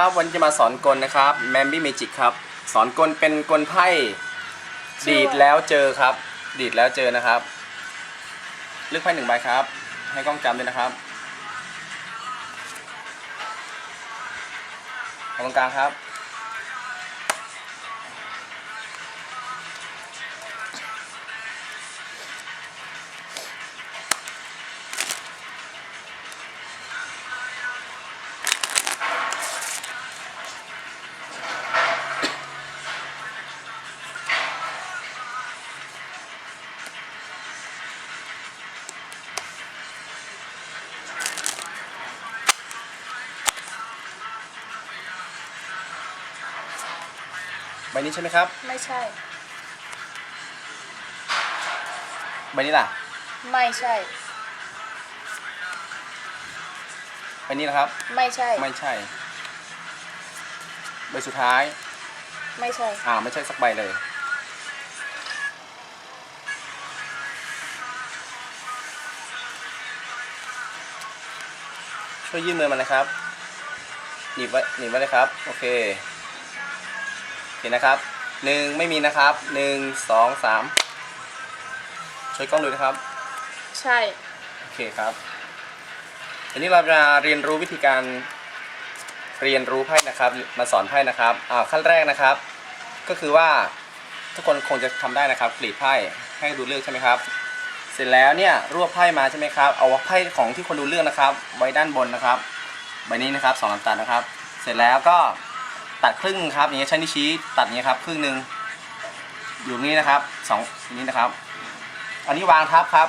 ครับวันนี้จะมาสอนกลนะครับแมมบี้เมจิกครับ สอนกลเป็นกลไพ่ชื่อดีดแล้วเจอครับ ดีดแล้วเจอนะครับ เลือกไพ่หนึ่งใบครับ ให้กล้องจำด้วยนะครับเอาตรงกลางครับ ใบนี้ใช่ไหมครับ ไม่ใช่ ใบนี้ล่ะ ไม่ใช่ ใบนี้นะครับ ไม่ใช่ ไม่ใช่ ใบสุดท้าย ไม่ใช่ อ่า ไม่ใช่สักใบเลย ช่วยยื่นมือมาเลยครับ หนีบไว้ หนีบไว้เลยครับ โอเค โอเคนะครับหนึ่งไม่มีนะครับหนึ่งสองสามช่วยกล้องดูนะครับ ใช่ โอเคครับอันนี้เราจะเรียนรู้วิธีการเรียนรู้ไพ่นะครับ มาสอนไพ่นะครับอ่าขั้นแรกนะครับ ก็คือว่าทุกคนคงจะทำได้นะครับกรีดไพ่ให้ดูเลือกใช่ไหมครับ เสร็จแล้วเนี่ยรวบไพ่มาใช่ไหมครับ เอาไพ่ของที่คนดูเลือกนะครับ ไว้ด้านบนนะครับ ใบนี้นะครับสองลำตัดนะครับ เสร็จแล้วก็ ตัดครึ่งครับอย่างเงี้ยใช้นิ้วชี้ตัดอย่างเงี้ยครับครึ่งหนึ่งอยู่นี้นะครับสองนี้นะครับ อันนี้วางทับครับ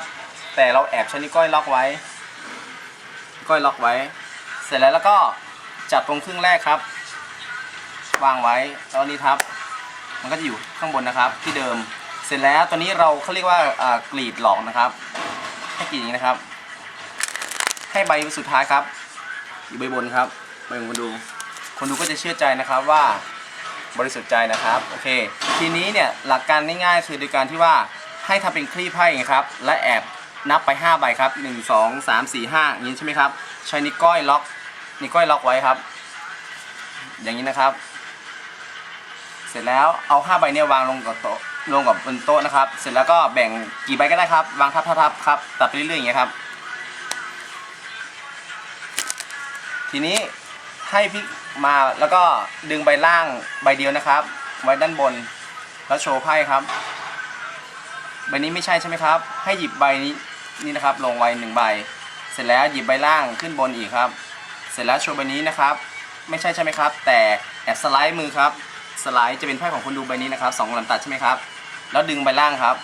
แต่เราแอบใช้นิ้วก้อยล็อกไว้ ก้อยล็อกไว้ เสร็จแล้วแล้วก็จับตรงครึ่งแรกครับ วางไว้แล้วอันนี้ทับ มันก็จะอยู่ข้างบนนะครับที่เดิม เสร็จแล้วตัวนี้เราเขาเรียกว่ากรีดหลอกนะครับให้กรีดอย่างนี้นะครับ ให้ใบสุดท้ายครับ อยู่ใบบนครับใบบนดู คนดูก็จะเชื่อใจนะครับว่าบริสุทธิ์ใจนะครับโอเค ทีนี้เนี่ยหลักการง่ายๆคือโดยการที่ว่าให้ทำเป็นคลี่ไพ่ครับและแอบนับไป 5 ใบครับ 1 2 3 4 5อย่างนี้ใช่ไหมครับ ใช้นิ้วก้อยล็อกนิ้วก้อยล็อกไว้ครับ อย่างนี้นะครับ เสร็จแล้วเอา 5 ใบเนี่ยวางลงกับโต๊ะลงกับบนโต๊ะนะครับ เสร็จแล้วก็แบ่งกี่ใบก็ได้ครับ วางทับทับครับตัดไปเรื่อยๆอย่างเงี้ครับ ทีนี้ ให้พลิกมาแล้วก็ดึงใบล่างใบเดียวนะครับ ไว้ด้านบนแล้วโชว์ไพ่ครับ ใบนี้ไม่ใช่ใช่ไหมครับ ให้หยิบใบนี้นี่นะครับ ลงไว้หนึ่งใบ เสร็จแล้วหยิบใบล่างขึ้นบนอีกครับ เสร็จแล้วโชว์ใบนี้นะครับ ไม่ใช่ใช่ไหมครับ แต่แอบสไลด์มือครับ สไลด์จะเป็นไพ่ของคนดูใบนี้นะครับสองลำตัดใช่ไหมครับ แล้วดึงใบล่างครับ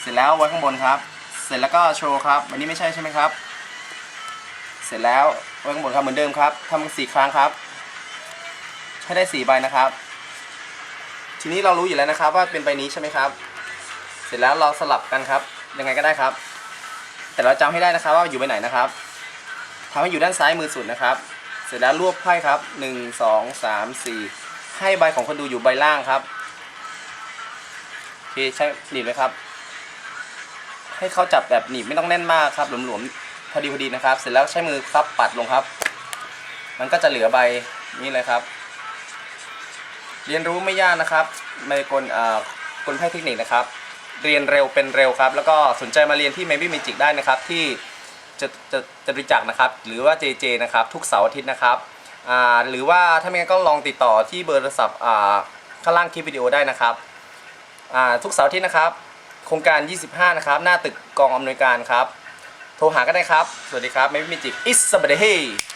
เสร็จแล้วไว้ข้างบนครับ เสร็จแล้วก็โชว์ครับใบนี้ไม่ใช่ใช่ไหมครับ เสร็จแล้วไว้ข้างบนครับเหมือนเดิมครับทำสี่ครั้งครับให้ได้สี่ใบนะครับ ทีนี้เรารู้อยู่แล้วนะครับ ว่าเป็นใบนี้ใช่ไหมครับ เสร็จแล้วเราสลับกันครับ ยังไงก็ได้ครับ แต่เราจำให้ได้นะครับ ว่าอยู่ใบไหนนะครับทำให้อยู่ด้านซ้ายมือสุดนะครับ เสร็จแล้วรวบไพ่ครับหนึ่งสองสามสี่ให้ใบของคนดูอยู่ใบล่างครับโอเคใช้หนีบเลยครับ ให้เขาจับแบบหนีบไม่ต้องแน่นมากครับหลวมๆ อดีพอดีนะครับ เสร็จแล้วใช้มือครับปัดลงครับ มันก็จะเหลือใบนี้เลยครับ เรียนรู้ไม่ยากนะครับในกลอ่ากลไพ่เทคนิคนะครับ เรียนเร็วเป็นเร็วครับ แล้วก็สนใจมาเรียนที่ Maybe Magic ได้นะครับ ที่จะจะจะรู้จักนะครับ หรือว่า JJ นะครับ ทุกเสาร์อาทิตย์นะครับอ่าหรือว่าถ้าไม่งั้นก็ลองติดต่อที่เบอร์โทรศัพท์อ่าข้างล่างคลิปวิดีโอได้นะครับอ่าทุกเสาร์อาทิตย์นะครับ โครงการ 25 นะครับ หน้าตึกกองอำนวยการครับ โทรหาก็ได้ครับ สวัสดีครับ ไม่มีจิกอิสสบายดี